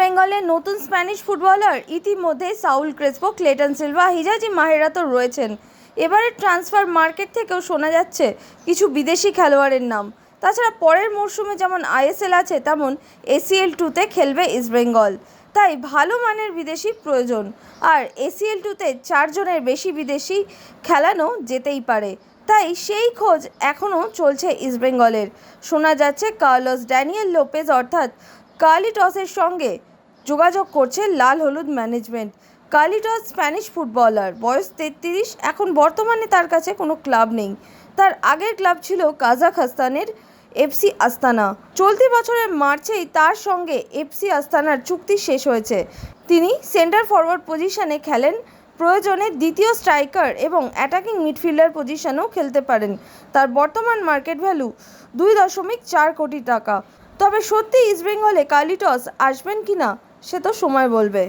বেঙ্গলের নতুন Spanish footballer ইতিমধ্যে Saul Crespo, Cleiton Silva, Hijazi Maher তো রয়েছেন। এবারে ট্রান্সফার মার্কেট থেকেও শোনা যাচ্ছে কিছু বিদেশি খেলোয়াড়ের নাম। তাছাড়া পরের মরশুমে যেমন আইএসএল আছে, তেমন এসিএল টুতে খেলবে ইস্টবেঙ্গল তাই ভালো মানের বিদেশি প্রয়োজন। আর এসিএল টুতে চারজনের বেশি বিদেশি খেলানো যেতেই পারে। তাই সেই খোঁজ এখনও চলছে ইস্টবেঙ্গলের শোনা যাচ্ছে কার্লস ড্যানিয়েল লোপেজ, অর্থাৎ কার্লিটসের সঙ্গে যোগাযোগ করছে লাল হলুদ ম্যানেজমেন্ট। কার্লিটস স্প্যানিশ ফুটবলার, বয়স তেত্রিশ, এখন বর্তমানে তার কাছে কোনো ক্লাব নেই। তার আগের ক্লাব ছিল কাজাখস্তানের এফসি আস্তানা। চলতি বছরের মার্চেই তার সঙ্গে এফসি আস্তানার চুক্তি শেষ হয়েছে। তিনি সেন্টার ফরওয়ার্ড পজিশনে খেলেন। প্রয়োজনে দ্বিতীয় স্ট্রাইকার এবং অ্যাটাকিং মিডফিল্ডার পজিশনেও খেলতে পারেন। তার বর্তমান মার্কেট ভ্যালু দুই দশমিক চার কোটি টাকা। তবে সত্যি ইস্টবেঙ্গলে কালিটস আসবেন কি না সে তো সময় বলবে।